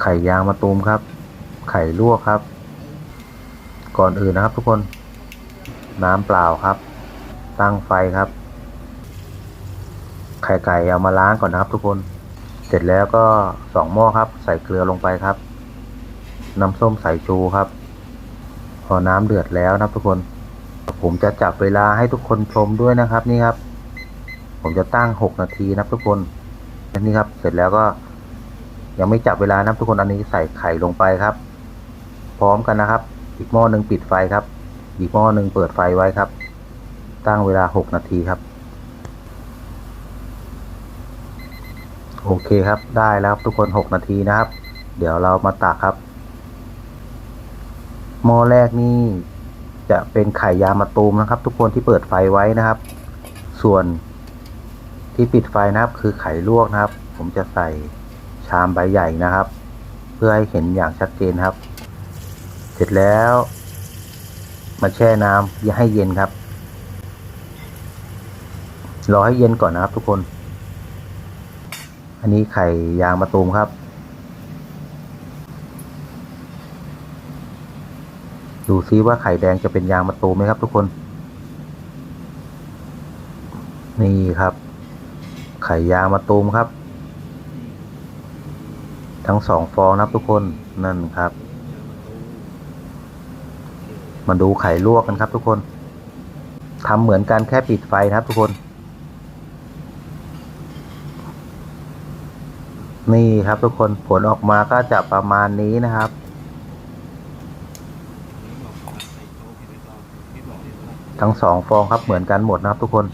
ไข่ยางมะตูมครับ ไข่ลวกครับ ก่อนอื่นนะครับทุกคน น้ำเปล่าครับ ตั้งไฟครับ ไข่ไก่เอามาล้างก่อนนะครับ ทุกคน เสร็จแล้วก็สองหม้อครับ ใส่เกลือลงไปครับ น้ำส้มสายชูครับ พอน้ำเดือดแล้วนะครับทุกคน ผมจะจับเวลาให้ทุกคนชมด้วยนะครับนี่ครับ ผมจะตั้งหกนาทีนะครับทุกคนนี่ครับ เสร็จแล้วก็ ยังไม่จับเวลานะครับทุกคนอันนี้ใส่ไข่ลงไปครับ พร้อมกันนะครับ อีกหม้อหนึ่งปิดไฟครับ อีกหม้อหนึ่งเปิดไฟไว้ครับ ตั้งเวลาหกนาทีครับ โอเคครับได้แล้วครับทุกคนหกนาทีนะครับ เดี๋ยวเรามาตักครับหม้อแรกนี่จะเป็นไข่ยามะตูมนะครับ ทุกคนที่เปิดไฟไว้นะครับ ส่วนที่ปิดไฟนะครับคือไข่ลวกนะครับ ผมจะใส่ ชามใบใหญ่นะครับ เพื่อให้เห็นอย่างชัดเจนครับ เสร็จแล้ว มาแช่น้ำอย่าให้เย็นครับรอให้เย็นก่อนนะครับทุกคน อันนี้ไข่ยางมะตูมครับ ดูซิว่าไข่แดงจะเป็นยางมะตูมไหมครับทุกคน นี่ครับ ไข่ยางมะตูมครับ ทั้งสองฟองนะครับทุกคนนั่นครับ มาดูไข่ลวกกันครับทุกคนทำเหมือนกันแค่ปิดไฟนะครับทุกคน นี่ครับทุกคนผลออกมาก็จะประมาณนี้นะครับทั้งสองฟองครับเหมือนกันหมดนะครับทุกคน